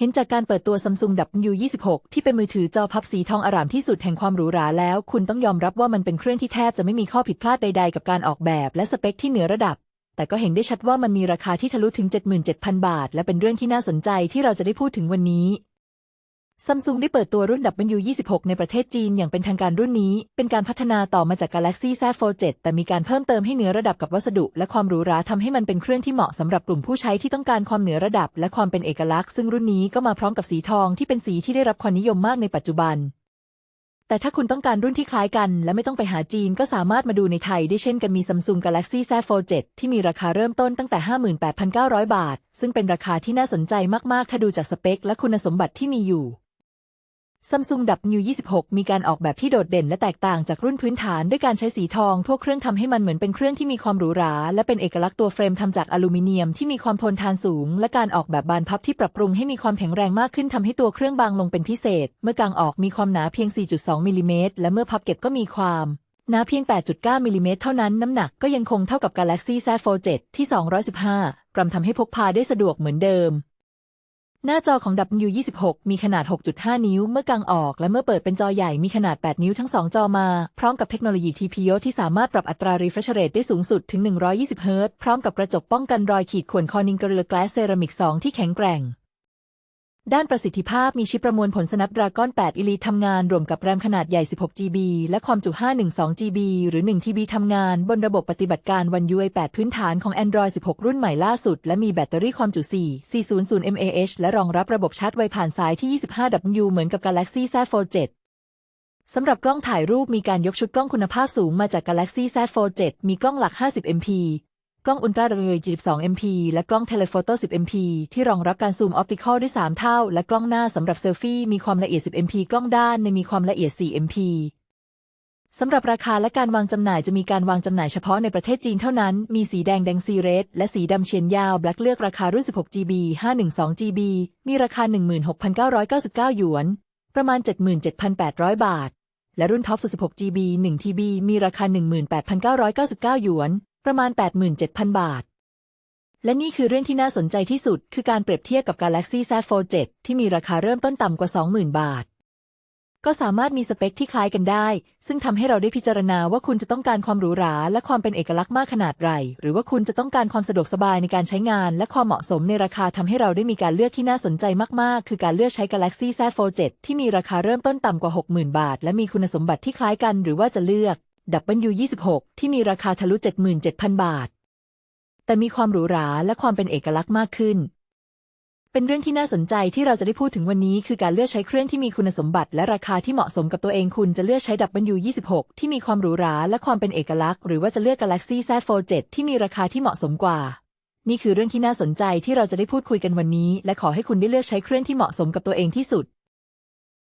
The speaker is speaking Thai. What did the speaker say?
เห็นจากการเปิดตัว Samsung W26 ที่เป็นมือถือจอพับสีทองอร่ามที่สุดแห่งความหรูหราแล้ว คุณต้องยอมรับว่ามันเป็นเครื่องที่แทบจะไม่มีข้อผิดพลาดใดๆ กับการออกแบบและสเปคที่เหนือระดับ แต่ก็เห็นได้ชัดว่ามันมีราคาที่ทะลุถึง 77,000 บาท และเป็นเรื่องที่น่าสนใจที่เราจะได้พูดถึงวันนี้ ซัมซุงได้เปิดตัวรุ่น W26 ในประเทศจีนอย่างเป็นทางการรุ่นนี้ เป็นการพัฒนาต่อมาจาก Galaxy Z Fold 7 แต่มีการเพิ่มเติมให้เหนือระดับกับวัสดุ และความหรูหราทำให้มันเป็นเครื่องที่เหมาะสำหรับกลุ่มผู้ใช้ที่ต้องการความเหนือระดับ และความเป็นเอกลักษณ์ซึ่งรุ่นนี้ก็มาพร้อมกับสีทองที่เป็นสีที่ได้รับความนิยมมากในปัจจุบัน แต่ถ้าคุณต้องการรุ่นที่คล้ายกัน และไม่ต้องไปหาจีนก็สามารถมาดูในไทยได้เช่นกันมี Samsung Galaxy Z Fold 7 ที่มีราคาเริ่มต้นตั้งแต่ 58,900 บาท ซึ่งเป็นราคาที่น่าสนใจมากๆ ถ้าดูจากสเปค และคุณสมบัติที่มีอยู่ Samsung W26 มีการออกแบบที่โดดเด่นและแตกต่างจากรุ่นพื้นฐานด้วยการใช้สีทองทั่วเครื่องทำให้มันเหมือนเป็นเครื่องที่มีความหรูหรา และเป็นเอกลักษณ์ตัวเฟรมทำจากอลูมิเนียมที่มีความทนทานสูง และการออกแบบบานพับที่ปรับปรุงให้มีความแข็งแรงมากขึ้นทำให้ตัวเครื่องบางลงเป็นพิเศษ เมื่อกางออกมีความหนาเพียง 4.2 มิลลิเมตรและเมื่อพับเก็บก็มีความหนาเพียง 8.9 มิลลิเมตรเท่านั้นน้ำหนักก็ยังคงเท่ากับ Galaxy Z Fold 7 ที่ 215 กรัมทำให้พกพาได้สะดวกเหมือนเดิม หน้าจอของ W26 มีขนาด 6.5 นิ้วเมื่อกางออก และเมื่อเปิดเป็นจอใหญ่มีขนาด 8 นิ้วทั้ง 2 จอมา พร้อมกับเทคโนโลยี TPO ที่สามารถปรับอัตรา refresh rate ได้สูงสุดถึง 120 เฮิรตซ์พร้อมกับกระจกป้องกันรอยขีดข่วนคอนิงกระเรือ Glass Ceramic 2ที่แข็งแกร่ง ด้านประสิทธิภาพมีชิปประมวลผล Snapdragon 8 Elite ทำงานรวมกับแรมขนาดใหญ่ 16 GB และความจุ 512 GB หรือ 1 TB ทำงานบนระบบปฏิบัติการ One UI 8 พื้นฐานของ Android 16 รุ่นใหม่ล่าสุด และมีแบตเตอรี่ความจุ 4 400 mAh และรองรับระบบชาร์จไวผ่านสายที่ 25W เหมือนกับ Galaxy Z Fold 7สำหรับกล้องถ่ายรูปมีการยกชุดกล้องคุณภาพสูงมาจาก Galaxy Z Fold 7 มีกล้องหลัก 50 MP กล้องอุลตราเรย์72 MP และกล้องเทเลโฟโต้10 MP ที่รองรับการซูมออปติคอลได้ 3 เท่า และกล้องหน้าสำหรับเซลฟี่มีความละเอียด 10 MP กล้องด้านในมีความละเอียด 4 MP สำหรับราคาและการวางจำหน่ายจะมีการวางจำหน่ายเฉพาะในประเทศจีนเท่านั้น มีสีแดงแดงซีเรสและสีดำเชียนยาวแบล็คเลือกราคารุ่น 16 GB 512 GB มีราคา 16,999 หยวน ประมาณ 77,800 บาท และรุ่นท็อปสุด16 GB 1 TB มีราคา 18,999 หยวน ประมาณ 87,000 บาท และนี่คือเรื่องที่น่าสนใจที่สุด คือการเปรียบเทียบกับ Galaxy Z Fold 7 ที่มีราคาเริ่มต้นต่ำกว่า 20,000 บาท ก็สามารถมีสเปคที่คล้ายกันได้ ซึ่งทำให้เราได้พิจารณาว่าคุณจะต้องการความหรูหรา และความเป็นเอกลักษณ์มากขนาดไร หรือว่าคุณจะต้องการความสะดวกสบายในการใช้งาน และความเหมาะสมในราคาทำให้เราได้มีการเลือกที่น่าสนใจมากๆ คือการเลือกใช้ Galaxy Z Fold 7 ที่มีราคาเริ่มต้นต่ำกว่า 60,000 บาท และมีคุณสมบัติที่คล้ายกัน หรือว่าจะเลือก W26 ที่มีราคาทะลุ 77,000 บาท แต่มีความหรูหราและความเป็นเอกลักษณ์มากขึ้น เป็นเรื่องที่น่าสนใจที่เราจะได้พูดถึงวันนี้ คือการเลือกใช้เครื่องที่มีคุณสมบัติและราคาที่เหมาะสมกับตัวเองคุณจะเลือกใช้ W26 ที่มีความหรูหราและความเป็นเอกลักษณ์ หรือว่าจะเลือก Galaxy Z Fold 7 ที่มีราคาที่เหมาะสมกว่า นี่คือเรื่องที่น่าสนใจที่เราจะได้พูดคุยกันวันนี้ และขอให้คุณได้เลือกใช้เครื่องที่เหมาะสมกับตัวเองที่สุด